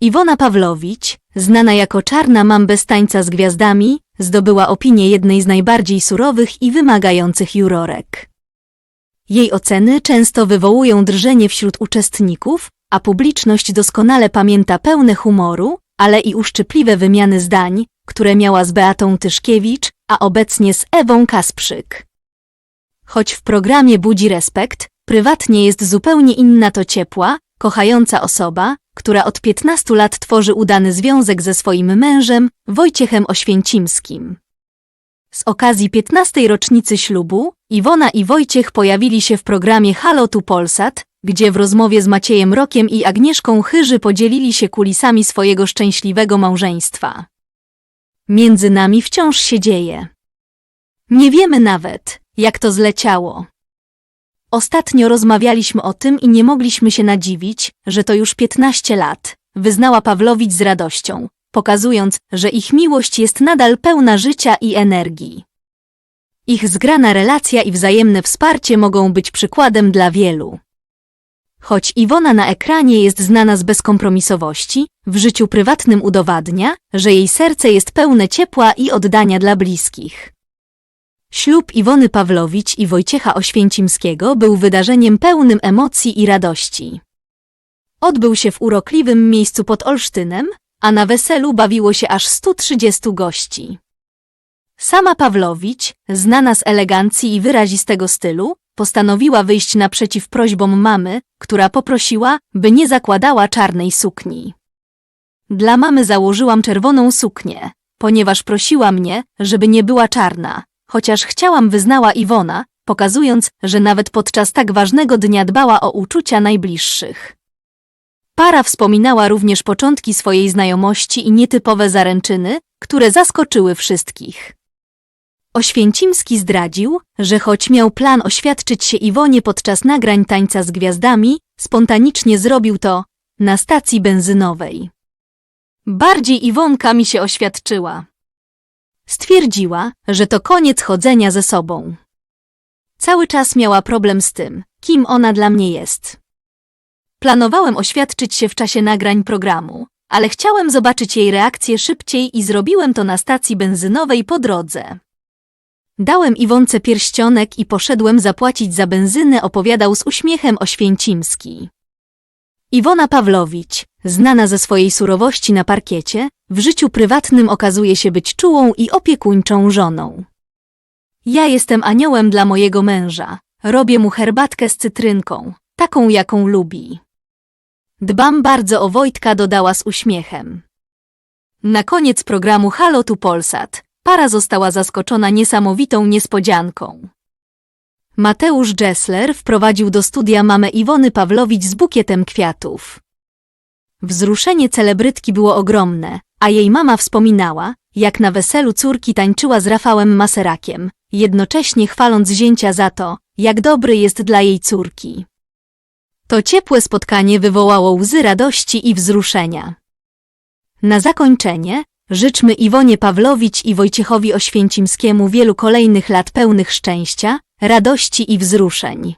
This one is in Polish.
Iwona Pawlowicz, znana jako czarna mam bez tańca z gwiazdami, zdobyła opinię jednej z najbardziej surowych i wymagających jurorek. Jej oceny często wywołują drżenie wśród uczestników, a publiczność doskonale pamięta pełne humoru, ale i uszczypliwe wymiany zdań, które miała z Beatą Tyszkiewicz, a obecnie z Ewą Kasprzyk. Choć w programie budzi respekt, prywatnie jest zupełnie inna to ciepła, kochająca osoba, która od 15 lat tworzy udany związek ze swoim mężem, Wojciechem Oświęcimskim. Z okazji 15. rocznicy ślubu, Iwona i Wojciech pojawili się w programie Halo tu Polsat, gdzie w rozmowie z Maciejem Rokiem i Agnieszką Chyży podzielili się kulisami swojego szczęśliwego małżeństwa. Między nami wciąż się dzieje. Nie wiemy nawet, jak to zleciało. Ostatnio rozmawialiśmy o tym i nie mogliśmy się nadziwić, że to już 15 lat, wyznała Pawlowicz z radością, pokazując, że ich miłość jest nadal pełna życia i energii. Ich zgrana relacja i wzajemne wsparcie mogą być przykładem dla wielu. Choć Iwona na ekranie jest znana z bezkompromisowości, w życiu prywatnym udowadnia, że jej serce jest pełne ciepła i oddania dla bliskich. Ślub Iwony Pawlowicz i Wojciecha Oświęcimskiego był wydarzeniem pełnym emocji i radości. Odbył się w urokliwym miejscu pod Olsztynem, a na weselu bawiło się aż 130 gości. Sama Pawlowicz, znana z elegancji i wyrazistego stylu, postanowiła wyjść naprzeciw prośbom mamy, która poprosiła, by nie zakładała czarnej sukni. Dla mamy założyłam czerwoną suknię, ponieważ prosiła mnie, żeby nie była czarna, chociaż chciałam wyznała Iwona, pokazując, że nawet podczas tak ważnego dnia dbała o uczucia najbliższych. Para wspominała również początki swojej znajomości i nietypowe zaręczyny, które zaskoczyły wszystkich. Oświęcimski zdradził, że choć miał plan oświadczyć się Iwonie podczas nagrań tańca z gwiazdami, spontanicznie zrobił to na stacji benzynowej. Bardziej Iwonka mi się oświadczyła. Stwierdziła, że to koniec chodzenia ze sobą. Cały czas miała problem z tym, kim ona dla mnie jest. Planowałem oświadczyć się w czasie nagrań programu, ale chciałem zobaczyć jej reakcję szybciej i zrobiłem to na stacji benzynowej po drodze. Dałem Iwonce pierścionek i poszedłem zapłacić za benzynę, opowiadał z uśmiechem Oświęcimski. Iwona Pawlowicz, znana ze swojej surowości na parkiecie, w życiu prywatnym okazuje się być czułą i opiekuńczą żoną. Ja jestem aniołem dla mojego męża. Robię mu herbatkę z cytrynką, taką jaką lubi. Dbam bardzo o Wojtka, dodała z uśmiechem. Na koniec programu Halo tu Polsat para została zaskoczona niesamowitą niespodzianką. Mateusz Gessler wprowadził do studia mamę Iwony Pawlowicz z bukietem kwiatów. Wzruszenie celebrytki było ogromne, a jej mama wspominała, jak na weselu córki tańczyła z Rafałem Maserakiem, jednocześnie chwaląc zięcia za to, jak dobry jest dla jej córki. To ciepłe spotkanie wywołało łzy radości i wzruszenia. Na zakończenie życzmy Iwonie Pawlowicz i Wojciechowi Oświęcimskiemu wielu kolejnych lat pełnych szczęścia, radości i wzruszeń.